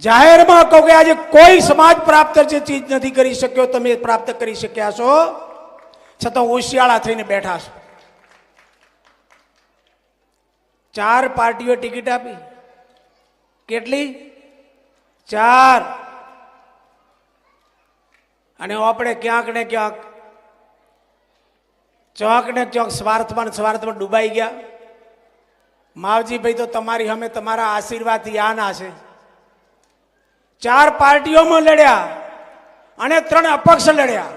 જાહેરમાં કહો કે આજે કોઈ સમાજ પ્રાપ્ત જે ચીજ નથી કરી શક્યો, તમે પ્રાપ્ત કરી શક્યા છો? છતાં હોશિયાળા થઈને બેઠા છો. ચાર પાર્ટીઓ ટિકિટ આપી. કેટલી? ચાર. અને આપણે ક્યાંક ને ક્યાંક, ચોક ને ચોક સ્વાર્થમાં સ્વાર્થમાં ડૂબાઈ ગયા. માવજીભાઈ તો તમારી અમે તમારા આશીર્વાદથી યાના છે. ચાર પાર્ટીઓમાં લડ્યા અને ત્રણ અપક્ષ લડ્યા.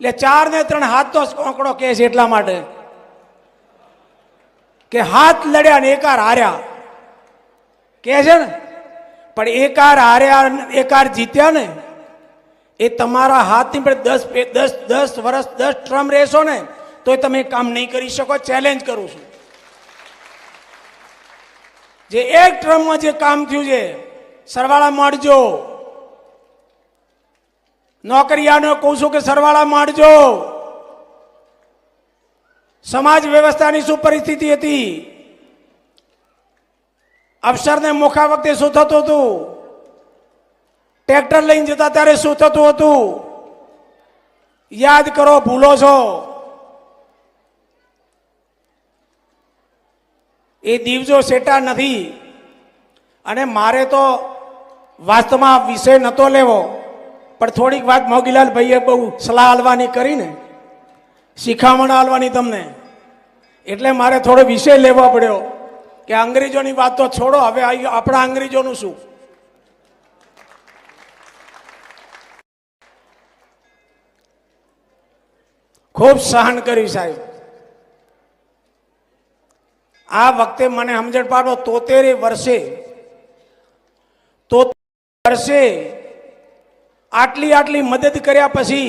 એટલે ચાર ને ત્રણ હાથનો કોંકડો કે છે એટલા માટે કે હાથ લડ્યા ને એકાર હાર્યા. કે છે ને, પણ એકાર હાર્યા એકાર જીત્યા ને, એ તમારા હાથની પર દસ દસ દસ વર્ષ દસ ટ્રમ રહેશો ને, તોય તમે કામ નહીં કરી શકો, ચેલેન્જ કરું છું. જે એક ટ્રમમાં જે કામ થયું છે સરવાળા માંડજો નોકરિયાને કહું છું કે સરવાળા માંડજો સમાજ વ્યવસ્થાની શું પરિસ્થિતિ હતી? અફસરને મોખા વખતે શું થતું હતું? ટ્રેક્ટર લઈને જતા ત્યારે શું થતું હતું? યાદ કરો, ભૂલો છો. એ દીવજો સેટા નથી. અને મારે તો વાસ્તવમાં વિષય નહોતો લેવો, પણ થોડીક વાત મોગીલાલ ભાઈએ બહુ સલાહ આલવાની કરીને, શિખામણ આલવાની તમને. એટલે મારે થોડો વિષય લેવો પડ્યો, કે અંગ્રેજોની વાત તો છોડો, હવે આપણા અંગ્રેજોનું શું? ખૂબ સહન કર્યું સાહેબ. આ વખતે મને સમજણ પાડો, તોતેરે વર્ષે વર્ષે આટલી આટલી મદદ કર્યા પછી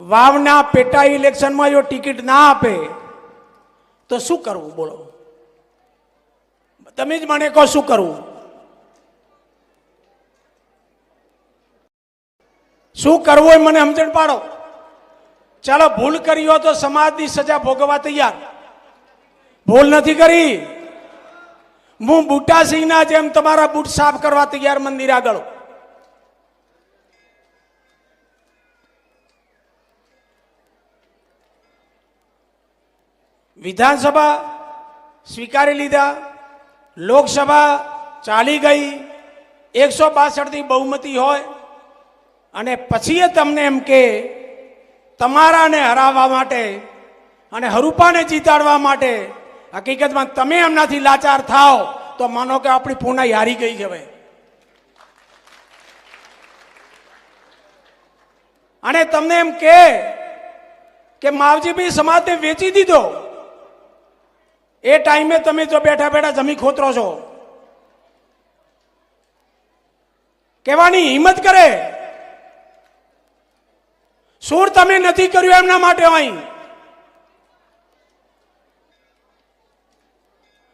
વાવના પેટા ઇલેક્શનમાં જો ટિકિટ ના આપે, તો શું કરવું બોલો? તમે જ મને કહો શું કરવું? શું કરવું એ મને સમજણ પાડો. ચાલો ભૂલ કરી હોય તો સમાજની સજા ભોગવવા તૈયાર. ભૂલ નથી કરી. હું બુટાસિંહના જેમ તમારા બૂટ સાફ કરવા તૈયાર મંદિર આગળ. વિધાનસભા સ્વીકારી લીધા, લોકસભા ચાલી ગઈ, એકસો બાસઠથી બહુમતી હોય, અને પછી તમને એમ કે તમારાને હરાવવા માટે અને હરુપાને જીતાડવા માટે હકીકતમાં તમે એમનાથી લાચાર થાઓ, તો માનો કે આપણી પૂર્ણ હારી ગઈ છે અને તમને એમ કે કે માવજીભાઈ સમાજને વેચી દીધો. એ ટાઈમે તમે જો બેઠા બેઠા જમી ખોતરો છો. કહેવાની હિંમત કરે. સૂર તમે નથી કર્યું એમના માટે અહીં.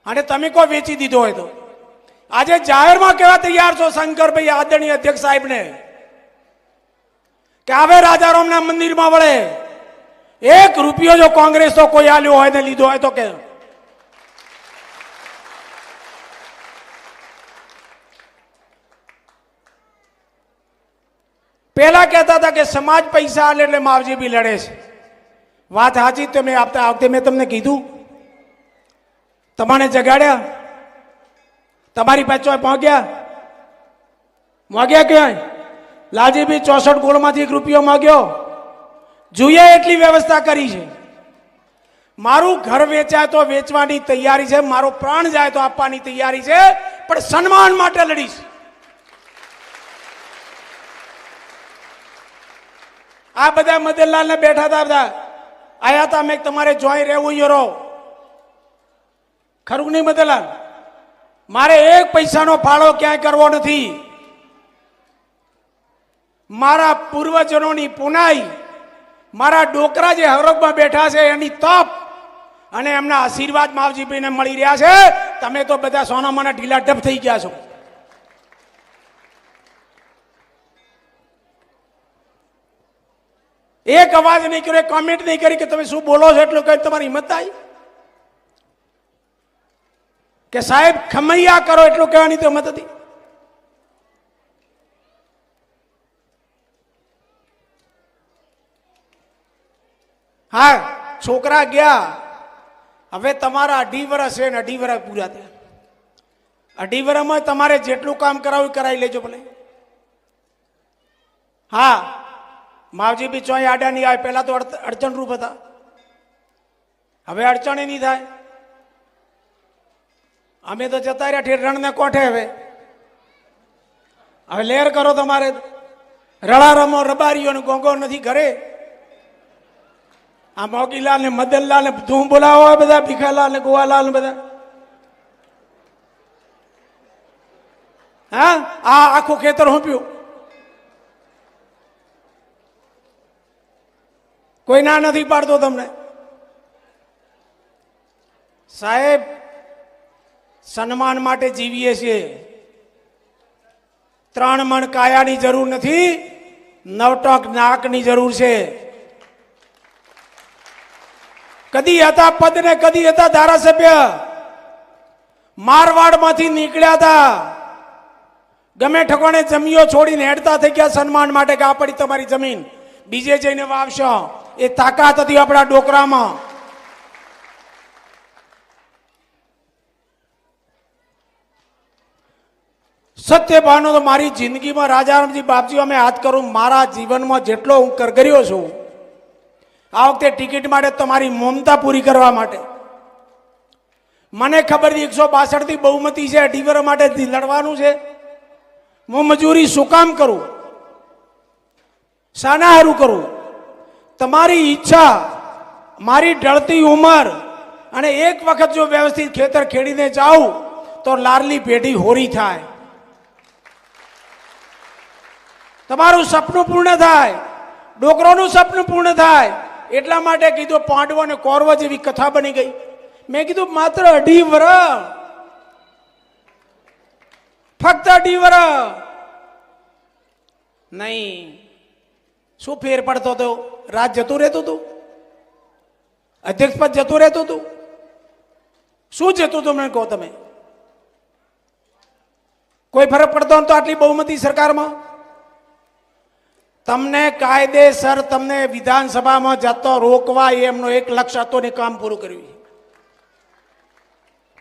અને તમે કોઈ વેચી દીધો હોય તો. આજે જાહેરમાં કેવા તૈયાર છો, શંકરભાઈ આદરણીય અધ્યક્ષ સાહેબને? કે આવે રાજારામના મંદિરમાં વળે. એક રૂપિયો જો કોંગ્રેસ તો કોઈ આલ્યો હોય ને લીધો હોય તો કે. પેલા કહેતા હતા કે સમાજ પૈસા આલે એટલે માવજી બી લડે છે. વાત સાચી તો મેં આપતા વખતે મેં તમને કીધું. તમારે જગાડ્યા? તમારી પાછો પહોંચ્યા માગ્યા ક્યાંય? લાલજીભાઈ ચોસઠ ગોળમાંથી એક રૂપિયો માગ્યો. જોઈએ એટલી વ્યવસ્થા કરી છે. મારું ઘર વેચાય તો વેચવાની તૈયારી છે, મારો પ્રાણ જાય તો આપવાની તૈયારી છે, પણ સન્માન માટે લડીશ. આ બધા મદનલાલ ને બેઠા હતા બધા. આયા હતા, મેં તમારે જોઈ રહેવું યરો ખરું નહીં મદનલાલ મારે એક પૈસાનો ફાળો ક્યાંય કરવો નથી. મારા પૂર્વજનોની પુનાઈ, મારા ડોકરા જે હરોગમાં બેઠા છે એની તપ અને એમના આશીર્વાદ માવજીભાઈને મળી રહ્યા છે. તમે તો બધા સોનામાના ઢીલા ઢપ થઈ ગયા છો. એક અવાજ નહીં કર્યો કોમેન્ટ નહીં કરી કે તમે શું બોલો છો એટલું કઈ તમારી હિંમત આવી. કે સાહેબ, ખમૈયા કરો એટલું કહેવાની તો મત હતી. હા, છોકરા ગયા. હવે તમારા અઢી વર્ષ છે ને અઢી વર્ષ પૂરા થયા. અઢી વર્ષમાં તમારે જેટલું કામ કરાવ્યું કરાવી લેજો ભલે. હા, માવજી બી ચોય આડા નહીં આવે પહેલાં તો અડચણરૂપ હતા. હવે અડચણે નહીં થાય. અમે તો જતા રહ્યા ઠેર રણને કોઠે હવે? હવે લેર કરો તમારે. રળા રમો, રબારીઓ ને ગોંગો નથી ઘરે. આ મોગીલાલ ને મદનલાલ ને ધૂમ બોલાવો બધા, ભીખાલાલ ને ગોવાલાલ ને બધા. હા? આ આખું ખેતર હોંપ્યું. કોઈ ના નથી પાડતો તમને. સાહેબ સન્માન માટે જીવીએ છીએ. ત્રણ મણ કાયાની જરૂર નથી, નવટક નાકની જરૂર છે. કદી હતા પદ ને કદી હતા ધારાસભ્ય. મારવાડમાંથી નીકળ્યા હતા. ગમે ઠકોણે જમીઓ છોડીને હેડતા થઈ ગયા સન્માન માટે કે આ પડી તમારી જમીન. બીજે જઈને વાવશો. એ તાકાત હતી આપણા ડોકરામાં. સત્ય ભાવનો તો મારી જિંદગીમાં રાજારામજી બાપજી અમે હાથ કરું, મારા જીવનમાં જેટલો હું કરગર્યો છું, આ વખતે ટિકિટ માટે તમારી મમતા પૂરી કરવા માટે. મને ખબર છે એકસો બાસઠથી બહુમતી છે અઢીવર માટે લડવાનું છે. હું મજૂરી શું કામ કરું? શાના હારું કરું? તમારી ઈચ્છા, મારી ઢળતી ઉંમર અને એક વખત જો વ્યવસ્થિત ખેતર ખેડીને જાઉં, તો લારલી પેઢી હોરી થાય. તમારું સપનું પૂર્ણ થાય, ડોકરોનું સપનું પૂર્ણ થાય, એટલા માટે કીધું પાંડવો અને કૌરવ જેવી કથા બની ગઈ. મેં કીધું માત્ર અઢી વર ફક્ત અઢી વર નહીં, શું ફેર પડતો હતો? રાજ જતું રહેતું હતું? અધ્યક્ષ પદ જતું રહેતું હતું? શું જતું હતું મને કહો તમે? કોઈ ફરક પડતો તો આટલી બહુમતી સરકારમાં? તમને કાયદેસર તમને વિધાનસભામાં જતો રોકવા એ એમનો એક લક્ષ્ય હતો ને કામ પૂરું કર્યું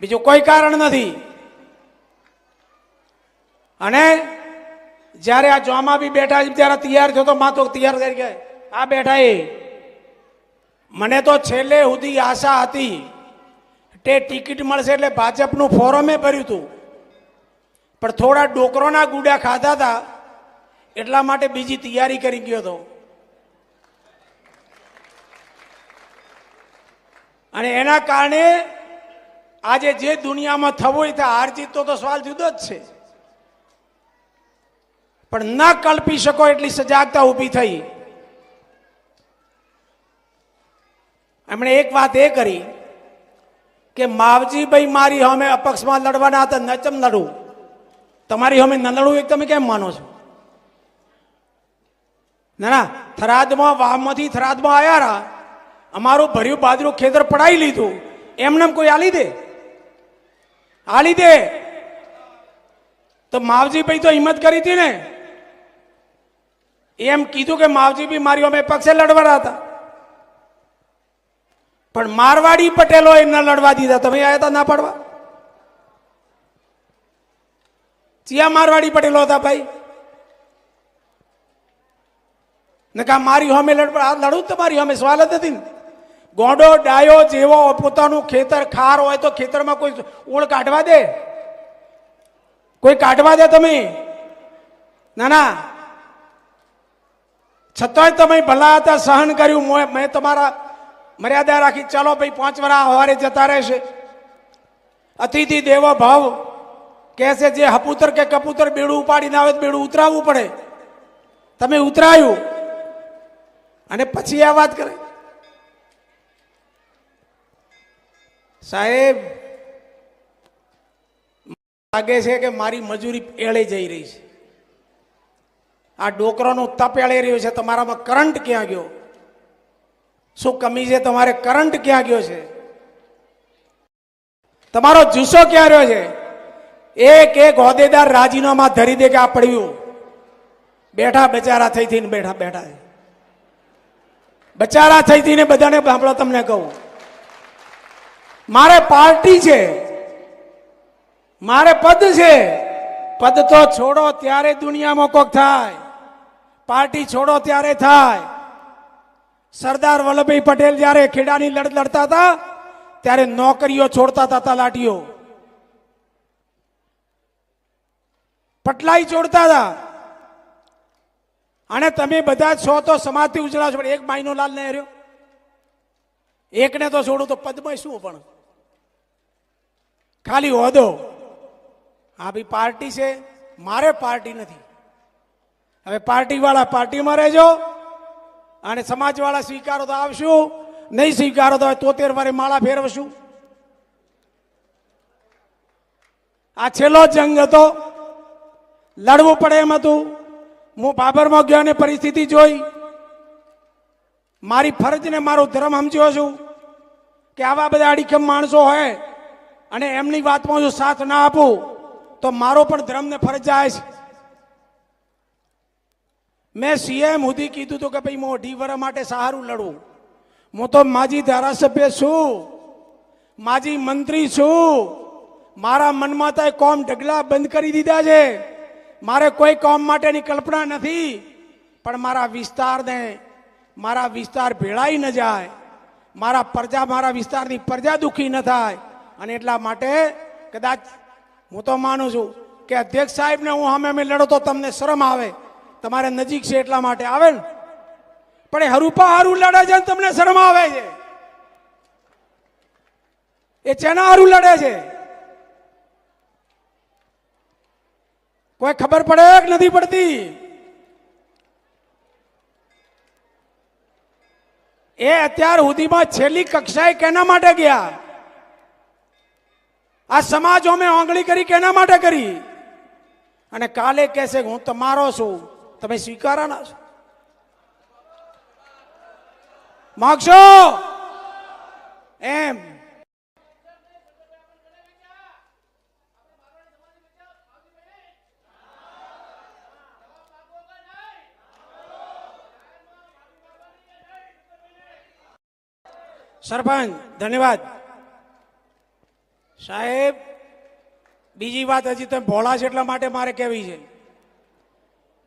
બીજું કોઈ કારણ નથી. અને જ્યારે આ જોમાં બી બેઠા ત્યારે તૈયાર થયો તો માતો તૈયાર કરી ગયા. આ બેઠા એ. મને તો છેલ્લે સુધી આશા હતી તે ટિકિટ મળશે એટલે ભાજપનું ફોરમે ભર્યું હતું પણ થોડા ડોકરોના ગુડા ખાધા હતા. એટલા માટે બીજી તૈયારી કરી ગયો હતો અને એના કારણે આજે જે દુનિયામાં થવું હોય તે હાર જીત તો તો સવાલ જુદો જ છે. પણ ના કલ્પી શકો એટલી સજાગતા ઊભી થઈ. એમણે એક વાત એ કરી કે માવજીભાઈ મારી અમે અપક્ષમાં લડવાના હતા, નચમ લડવું. તમારી અમે ન લડવું એક તમે કેમ માનો છો? ના ના, થરાદમાં વાવમાંથી થરાદમાં આવ્યા રા. અમારું ભર્યું બાજરું ખેતર પડાવી લીધું. એમને કોઈ આલી દે? આલી દે? તો માવજીભાઈ તો હિંમત કરી હતી ને. એમ કીધું કે માવજી બી મારી અમે પક્ષે લડવાના હતા. પણ મારવાડી પટેલો ન લડવા દીધા. તમે આયા હતા ના પાડવા? ચિયા મારવાડી પટેલો હતા ભાઈ? નકા મારી સામે લડવા આ લડું તમારી સામે સવાલ જ નથી ગોંડો, ડાયો જેવો પોતાનું ખેતર ખાર હોય તો ખેતરમાં કોઈ ઓળ કાઢવા દે? કોઈ કાઢવા દે તમે? ના ના. છતાંય તમે ભલા હતા, સહન કર્યું. મોં- તમારા મર્યાદા રાખી. ચાલો ભાઈ, પાંચ વરા હવારે જતા રહેશે. અતિથિ દેવો ભાવ કહેશે જે હપુતર કે કપૂતર બેડું ઉપાડીને આવે બેડું ઉતરાવવું પડે. તમે ઉતરાયું. અને પછી આ વાત કરે. સાહેબ, લાગે છે કે મારી મજૂરી એળે જઈ રહી છે. આ ડોકરાનો તપ એળે રહ્યું છે. તમારામાં કરંટ ક્યાં ગયો? શું કમી છે તમારે? કરંટ ક્યાં ગયો છે? તમારો જુસ્સો ક્યાં રહ્યો છે? એક એક હોદ્દેદાર રાજીનામા ધરી દે કે આ પડ્યું. બેઠા બેચારા થઈ થઈને બેઠા બેઠા બચારા થઈ થઈને બધાને સાંભળો, તમને કહું. મારે પાર્ટી છે. મારે પદ છે. પદ તો છોડો ત્યારે દુનિયામાં કોક થાય. પાર્ટી છોડો ત્યારે થાય. સરદાર વલ્લભભાઈ પટેલ જ્યારે ખેડાની લડત લડતા હતા, ત્યારે નોકરીઓ છોડતા હતા તલાટીઓ. પટલાઈ છોડતા હતા. અને તમે બધા છો તો સમાજથી ઉજળા છો. પણ એક માયનો લાલ નહીં રહ્યો. એકને તો છોડું તો પદમાં શું પણ? ખાલી હોદો. આ બી પાર્ટી છે. મારે પાર્ટી નથી. હવે પાર્ટીવાળા પાર્ટીમાં રહેજો. અને સમાજવાળા સ્વીકારો તો આવશું. નહીં સ્વીકારો તો તોતેર વારે માળા ફેરવશું. આ છેલ્લો જંગ હતો. લડવું પડે એમ હતું. હું બાબરમાં ગયો અને પરિસ્થિતિ જોઈ. મારી ફરજને મારો ધર્મ સમજ્યો છું કે આવા બધા અડીખમ માણસો હોય અને એમની વાતમાં જો સાથ ના આપું, તો મારો પણ ધર્મને ફરજ જાય છે. મેં સીએમ સુધી કીધું હતું કે ભાઈ, હું અઢી માટે સહારું લડું હું તો માજી ધારાસભ્ય છું. માજી મંત્રી છું. મારા મનમાં તો કોમ ઢગલા બંધ કરી દીધા છે. મારે કોઈ કોમ માટેની કલ્પના નથી, પણ મારા વિસ્તારને, મારા વિસ્તાર ભેળાઈ ન જાય, મારા પ્રજા, મારા વિસ્તારની પ્રજા દુઃખી ન થાય. અને એટલા માટે કદાચ હું તો માનું છું કે અધ્યક્ષ સાહેબને હું સામે અમે લડો તો તમને શરમ આવે. તમારે નજીક છે એટલા માટે આવે ને. પણ એ હરૂપા હારું લડે છે તમને શરમ આવે છે. એ ચેના હારું લડે છે? કોઈ ખબર પડે કે નથી પડતી? એ અત્યાર સુધીમાં છેલ્લી કક્ષાએ કેના માટે ગયા? આ સમાજો અમે આંગળી કરી કેના માટે કરી? અને કાલે કહેશે હું તમારો છું. તમે સ્વીકારાના છો? માગશો? એમ. સરપંચ, ધન્યવાદ. સાહેબ, બીજી વાત હજી તમે ભોળા છે એટલા માટે મારે કહેવી છે.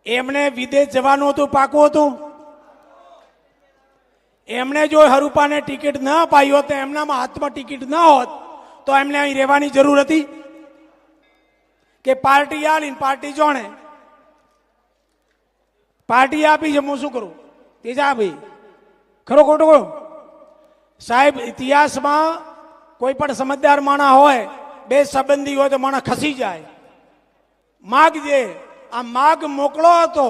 એમને વિદેશ જવાનું હતું, પાકું હતું. એમણે જો હરુપાને ટિકિટ ન અપાઈ હોત એમનામાં હાથમાં ટિકિટ ન હોત, તો એમને અહીં રહેવાની જરૂર હતી? કે પાર્ટી આલી પાર્ટી જોણે? પાર્ટી આપી છે, હું શું કરું? તેજા ભાઈ, ખરો ખોટો કહો સાહેબ, ઇતિહાસમાં કોઈ પણ સમજદાર માણા હોય, બે સંબંધી હોય તો માણસ ખસી જાય. માગ જે, આ માગ મોકળો હતો,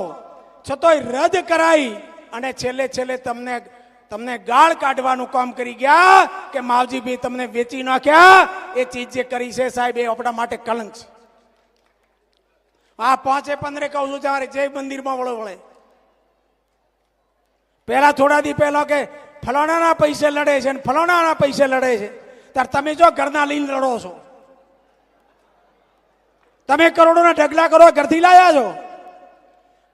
છતોય રદ કરાઈ અને છેલ્લે છેલ્લે તમને તમને ગાળ કાઢવાનું કામ કરી ગયા કે માવજીભાઈ તમને વેચી નાખ્યા? એ ચીજ જે કરી છે સાહેબ, એ આપણા માટે કલંક છે. આ પાંચે પંદરે કહું છું તમારે જય મંદિરમાં વળો વળે. પહેલા થોડા દી પહેલા કે ફલાણાના પૈસે લડે છે ને ફલાણાના પૈસે લડે છે. ત્યારે તમે જો ઘરના લઈને લડો છો. તમે કરોડોના ઢગલા કરો, ઘરથી લાયા છો.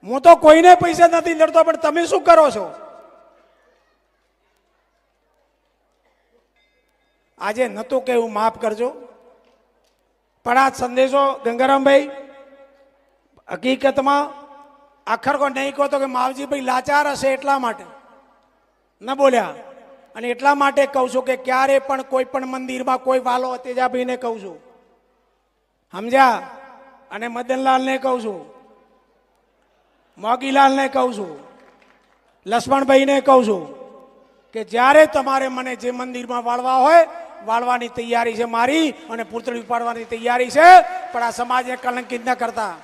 હું તો કોઈને પૈસે નથી લડતો, પણ તમે શું કરો છો? આજે નતું કેવું માફ કરજો. પણ આ સંદેશો ગંગારામભાઈ, હકીકતમાં આખર કો નહીં કહો તો કે માવજીભાઈ લાચાર હશે એટલા માટે. ન બોલ્યા. અને એટલા માટે કહું છું કે ક્યારે પણ કોઈ પણ મંદિરમાં કોઈ વાલો તેજાભાઈને કહું છું. સમજ્યા? અને મદનલાલને કહું છું. મોગીલાલને કહું છું. લક્ષ્મણભાઈને કહું છું કે જ્યારે તમારે મને જે મંદિરમાં વાળવા હોય, વાળવાની તૈયારી છે મારી અને પૂતળી ઉપાડવાની તૈયારી છે, પણ આ સમાજને કલંકિત ન કરતા.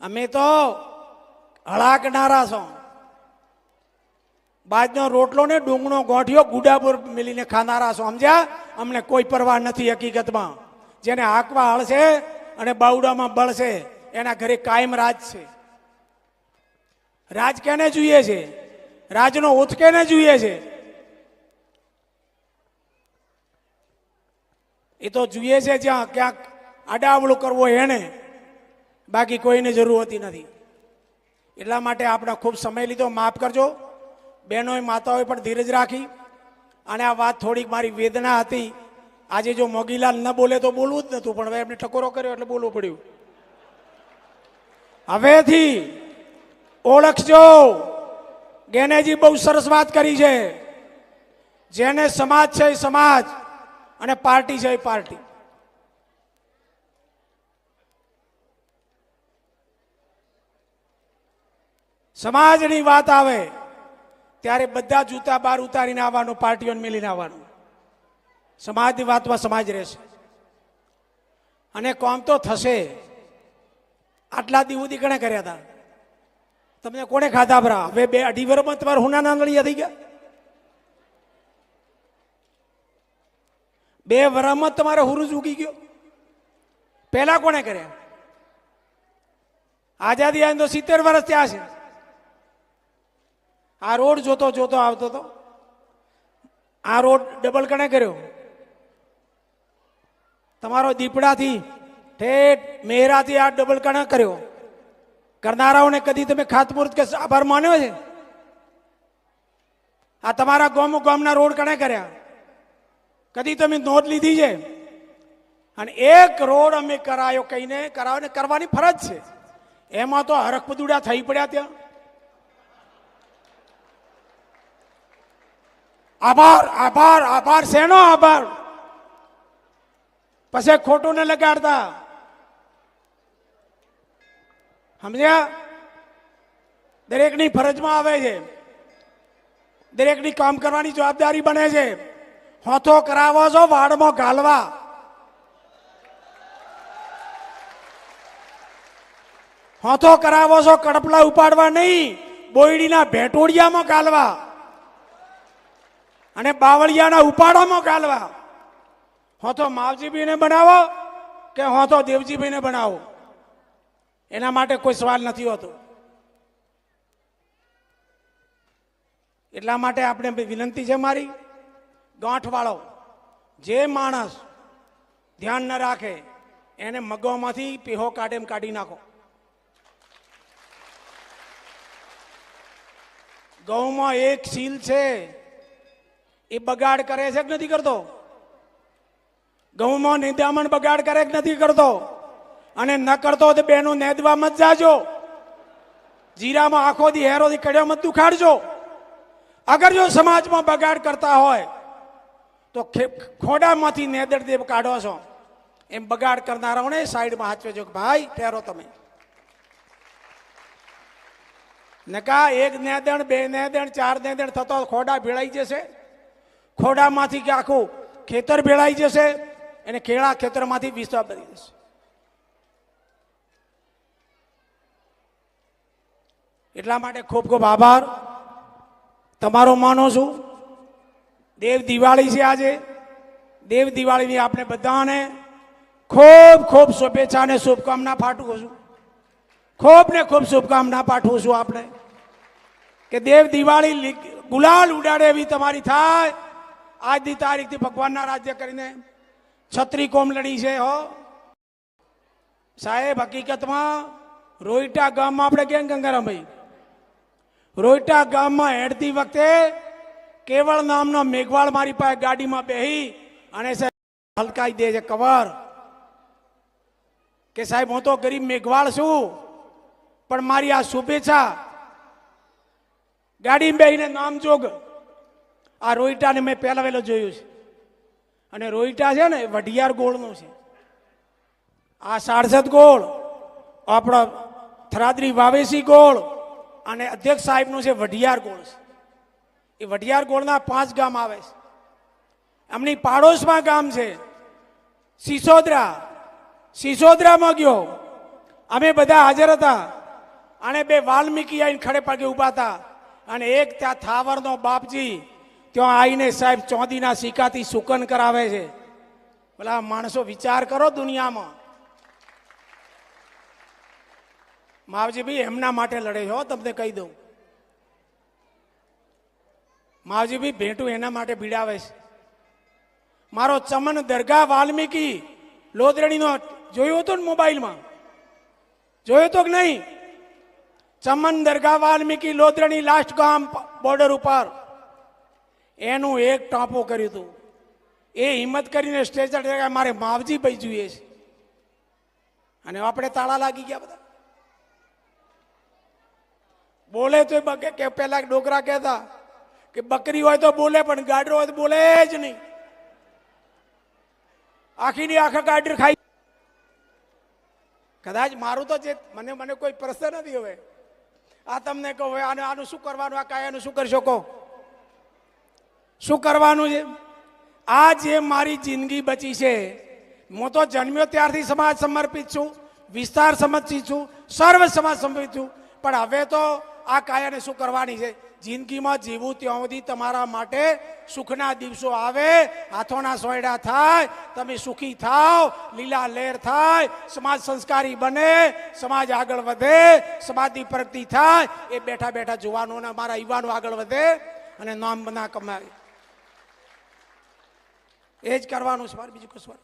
અમે તો હળાકનારા છો. બાજનો રોટલો ને ડુંગળો ગોઠિયો ગુડાપુર મિલીને ખાનારા છો. સમજ્યા? અમને કોઈ પરવા નથી હકીકતમાં. જેને હાંકવા હળશે અને બાવડામાં બળશે, એના ઘરે કાયમ રાજ છે. રાજ કેને જોઈએ છે? રાજનો ઓથ કેને જોઈએ છે? એ તો જોઈએ છે જ્યાં ક્યાંક આડાવડું કરવો એને. બાકી કોઈને જરૂર હોતી નથી. એટલા માટે આપણે ખૂબ સમય લીધો. માફ કરજો. બહેનોએ માતાઓએ પણ ધીરજ રાખી. અને આ વાત થોડીક મારી વેદના હતી. આજે જો મોગીલાલ ન બોલે તો બોલવું જ નહોતું, પણ હવે એમને ટકોરો કર્યો એટલે બોલવું પડ્યું. હવેથી ઓળખજો. ગેનેજી બહુ સરસ વાત કરી છે. જેને સમાજ છે એ સમાજ, અને પાર્ટી છે એ પાર્ટી. સમાજની વાત આવે, ત્યારે બધા જૂતા બહાર ઉતારીને આવવાનું, પાર્ટીઓને મિલીને આવવાનું. સમાજની વાતમાં સમાજ રહેશે. અને કોમ તો થશે. આટલા દિવસ કણે કર્યા હતા? તમને કોણે ખાધા ભરા? હવે બે અઢી વર્ષમાં તમારે હુના નાંદળિયા થઈ ગયા. બે વર્ષમાં તમારે હુરુજ ઉગી ગયો. પહેલા કોણે કર્યા? આઝાદી આવીને તો સિત્તેર વર્ષ ત્યાં છે. આ રોડ જોતો જોતો આવતો હતો આ રોડ ડબલ કણે કર્યો. તમારો દીપડાથી, ઠેઠ મેહરાથી આ ડબલ કણે કર્યો. કરનારાઓને કદી તમે ખાતમુહૂર્ત કે આભાર માન્યો છે? આ તમારા ગોમ ગોમના રોડ કણે કર્યા. કદી તમે નોંધ લીધી છે? અને એક રોડ અમે કરાયો કહીને કરાવ્યો ને કરવાની ફરજ છે. એમાં તો હરખપદુડા થઈ પડ્યા ત્યાં. આભાર આભાર આભાર, શેનો આભાર? પછી ખોટું ને લગાડતા. સમજ્યા? દરેકની ફરજમાં આવે છે. દરેકની કામ કરવાની જવાબદારી બને છે. હોથો કરાવો છો, વાડમાં ગાલવા. હોથો કરાવો છો, કડપલા ઉપાડવા નહીં, બોયડીના ભેટોડિયામાં ગાલવા. અને બાવળિયાના ઉપાડામાં ગાલવા. તો માવજીભાઈને બનાવો કે હોથો દેવજીભાઈને બનાવો? એના માટે કોઈ સવાલ નથી હોતો. એટલા માટે આપણે વિનંતી છે મારી. ગાંઠવાળો, જે માણસ ધ્યાન ન રાખે, એને મગોમાંથી પીહો કાઢે એમ કાઢી નાખો. ગૌમાં એક સીલ છે. એ બગાડ કરે છે કે નથી કરતો? ઘઉંમાં નિંદામણ બગાડ કરે કે નથી કરતો? અને ન કરતો તો બેનું નેદવા મત જાજો. જીરામાં આખો દી હેરોથી કડ્યો મત દુખાડજો અગર જો સમાજમાં બગાડ કરતા હોય, તો ખોડામાંથી નેદડ દેવ કાઢો છો. એમ બગાડ કરનારાઓને સાઈડમાં હાચવેજો કે ભાઈ, ઠેરો તમે. નકા એક નેદણ, બે નેદણ, ચાર નેદણ થતો ખોડા ભેળાઈ જશે. ખોડામાંથી કે આખું ખેતર ભેળાઈ જશે અને કેળા ખેતરમાંથી વિસ્તાર બની જશે. એટલા માટે ખૂબ ખૂબ આભાર. તમારો માનો છું. દેવ દિવાળી છે આજે. દેવ દિવાળીની આપણે બધાને ખૂબ ખૂબ શુભેચ્છા અને શુભકામના પાઠવું છું. ખૂબ ને ખૂબ શુભકામના પાઠવું છું આપણે. કે દેવ દિવાળી ગુલાલ ઉડાડે એવી તમારી થાય. આજની તારીખથી ભગવાનના રાજ્ય કરીને છત્રી કોમ લડી છે, હો. સાહેબ, હકીકતમાં રોઈટા ગામમાં આપણે કેમ ગંગારામભાઈ રોઈટા ગામમાં હેડતી વખતે કેવળ નામનો મેઘવાળ મારી પાસે ગાડીમાં બેહી અને સાહેબ, હલકાઈ દે છે કવર. કે સાહેબ, હું તો ગરીબ મેઘવાળ છું, પણ મારી આ શુભેચ્છા. ગાડીમાં બેહીને નામ જોગ આ રોઈટાને મેં પહેલા વહેલો જોયું છે. અને રોઈટા છે ને, વઢિયાર ગોળનું છે. આ સાડસઠ ગોળ, આપણો થરાદરી વાવેસી ગોળ, અને અધ્યક્ષ સાહેબનું છે વઢિયાર ગોળ છે. એ વઢિયાર ગોળના પાંચ ગામ આવે છે. એમની પાડોશમાં ગામ છે. સિસોદરા. સિસોદરામાં ગયો. અમે બધા હાજર હતા. અને બે વાલ્મીકી આવીને ખડે પગે ઊભા હતા. અને એક ત્યાં થાવરનો બાપજી ત્યાં આવીને સાહેબ ચોંદીના સિક્કાથી સુકન કરાવે છે. પેલા માણસો વિચાર કરો દુનિયામાં. માવજી ભાઈ એમના માટે લડે છે તમને કહી દઉં. માવજી ભાઈ ભેટું એના માટે ભીડાવે છે. મારો ચમન દરગાહ વાલ્મીકી લોદરણીનો જોયો હતો ને મોબાઈલમાં? જોયો તો કે નહીં? ચમન દરગાહ વાલ્મીકી લોદરણી લાસ્ટ ગામ બોર્ડર ઉપર. એનું એક ટાંપો કર્યું હતું. એ હિંમત કરીને સ્ટેજ મારે માવજી ભાઈ જોઈએ છે. અને આપણે તાળા લાગી ગયા બધા. બોલે તો બકે કે પેલા ડોકરા કહેતા કે બકરી હોય તો બોલે, પણ ગાડરો હોય તો બોલે જ નહીં. આખીની આખા ગાડર ખાઈ. કદાચ મારું તો જે મને મને કોઈ પ્રશ્ન નથી હવે. આ તમને કહું આને, આનું શું કરવાનું, આ કાયાનું શું કરી શકો? શું કરવાનું છે? આ જે મારી જિંદગી બચી છે, હું તો જન્મ્યો ત્યારથી સમાજ સમર્પિત છું, વિસ્તાર સમર્પિત છું, સર્વ સમાજ સમર્પિત છું. પણ હવે તો આ કાયાને શું કરવાની છે? જિંદગીમાં જીવું ત્યાં સુધી તમારા માટે સુખના દિવસો આવે, હાથોના સોયડા થાય, તમે સુખી થાવ, લીલા લહેર થાય, સમાજ સંસ્કારી બને, સમાજ આગળ વધે સમાજની પ્રગતિ થાય, એ બેઠા બેઠા જુવાનો અને મારા યુવાનો આગળ વધે અને નામ બના કમાવે એ જ કરવાનું છે. મારે બીજું કશું સ્વર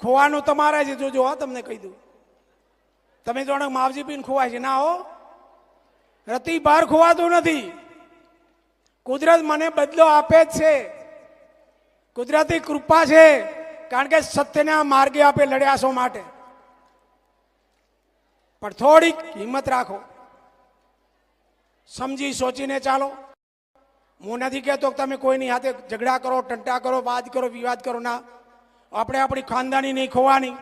ખોવાનું તમારે જ જોજો હા, તમને કહી દઉં. તમે જોડે માવજી પીને ખોવાય છે. ના, હો. રતિ બહાર ખોવાતું નથી. કુદરત મને બદલો આપે જ છે. કુદરતી કૃપા છે. કારણ કે સત્યના માર્ગે આપે લડ્યા છો માટે. પણ થોડીક હિંમત રાખો. સમજી, સોચીને ચાલો. હું નથી કહેતો કે તમે કોઈની હાથે ઝઘડા કરો, ટંટા કરો, વાદ કરો, વિવાદ કરો, ના. આપણે આપણી ખાનદાની નહીં ખોવાની.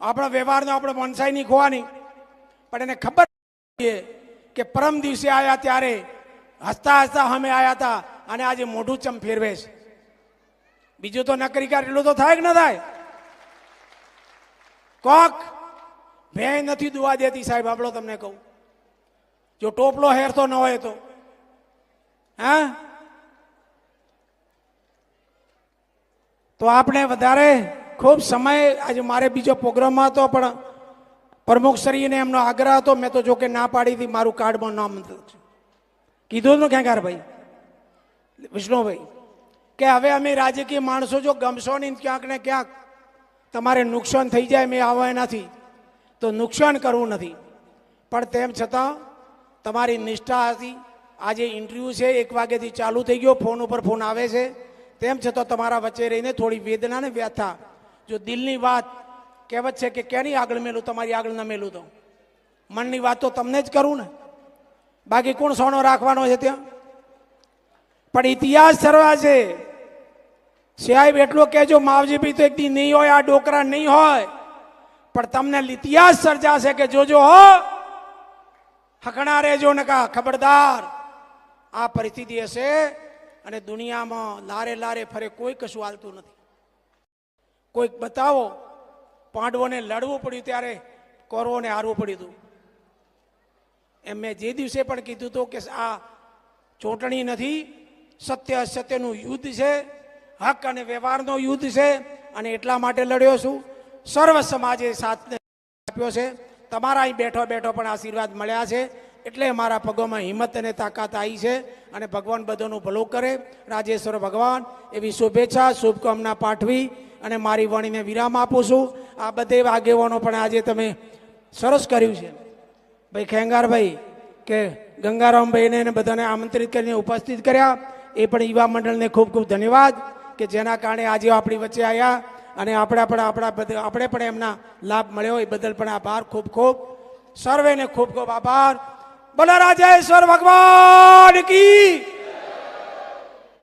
આપણા વ્યવહારનો આપણે મનસાઈ નહીં ખોવાની. પણ એને ખબર છે કે પરમ દિવસે આવ્યા ત્યારે હસતા હસતા અમે આવ્યા હતા અને આજે મોઢું ચમ ફેરવે છે. બીજું તો નકરી કાર એટલું તો થાય કે ન થાય? કોક ભે નથી દુવા દેતી સાહેબ આપણો તમને કહું. જો ટોપલો હેરતો ન હોય તો. હા? તો આપણે વધારે ખૂબ સમય, આજે મારે બીજો પ્રોગ્રામ હતો, પણ પ્રમુખશ્રીને એમનો આગ્રહ હતો, મેં તો જોકે ના પાડી હતી, મારું કાર્ડમાં નામ કીધું ને ક્યાં ભાઈ? વિષ્ણુભાઈ, કે હવે અમે રાજકીય માણસો જો ગમશો નહીં ક્યાંક ને ક્યાંક, તમારે નુકસાન થઈ જાય, મેં આવવા નથી તો નુકસાન કરવું નથી. પણ તેમ છતાં, તમારી નિષ્ઠા હતી આજે ઇન્ટરવ્યૂ છે, એક વાગ્યાથી ચાલુ થઈ ગયો ફોન ઉપર ફોન આવે છે. તેમ છતાં તમારા વચ્ચે રહીને થોડી વેદના ને વ્યથા. જો દિલની વાત કહેવત છે કે, કેની આગળ મેલું? તમારી આગળ ન મેલું તો. મનની વાત તો તમને જ કરું ને. બાકી કોણ સોનો રાખવાનો છે ત્યાં? પણ ઇતિહાસ સરવા છે. સાહેબ, એટલો કહેજો, માવજી ભાઈ તો એક દી નહીં હોય, આ ડોકરા નહીં હોય. પણ તમને ઇતિહાસ સર્જાશે કે, જોજો હો હકણા રહેજો નકા ખબરદાર. આ પરિસ્થિતિ હશે અને દુનિયામાં લારે લારે ફરે કોઈ કશું હાલતું નથી. કોઈક બતાવો, પાંડવોને લડવું પડ્યું ત્યારે કૌરવોને હારવું પડ્યું હતું. એમ મેં જે દિવસે પણ કીધું હતું કે આ ચૂંટણી નથી, સત્ય અસત્યનું યુદ્ધ છે, હક અને વ્યવહારનો યુદ્ધ છે અને એટલા માટે લડ્યો છું. સર્વ સમાજે સાથને આપ્યો છે. તમારા અહીં બેઠો બેઠો પણ આશીર્વાદ મળ્યા છે. એટલે મારા પગોમાં હિંમત અને તાકાત આવી છે અને ભગવાન બધાનું ભલું કરે. રાજેશ્વર ભગવાન, એવી શુભેચ્છા, શુભકામના પાઠવી અને મારી વાણીને વિરામ આપું છું. આ બધે આગેવાનો પણ આજે તમે સરસ કર્યું છે. ભાઈ ખેંગારભાઈ કે ગંગારામભાઈને એને બધાને આમંત્રિત કરીને ઉપસ્થિત કર્યા. એ પણ યુવા મંડળને ખૂબ ખૂબ ધન્યવાદ કે જેના કારણે આજે આપણી વચ્ચે આવ્યા અને આપણા પણ આપણા બધા, આપણે પણ એમના લાભ મળ્યો. એ બદલ પણ આભાર, ખૂબ ખૂબ. સર્વેને ખૂબ ખૂબ આભાર. બોલો રાજેશ્વર ભગવાન કી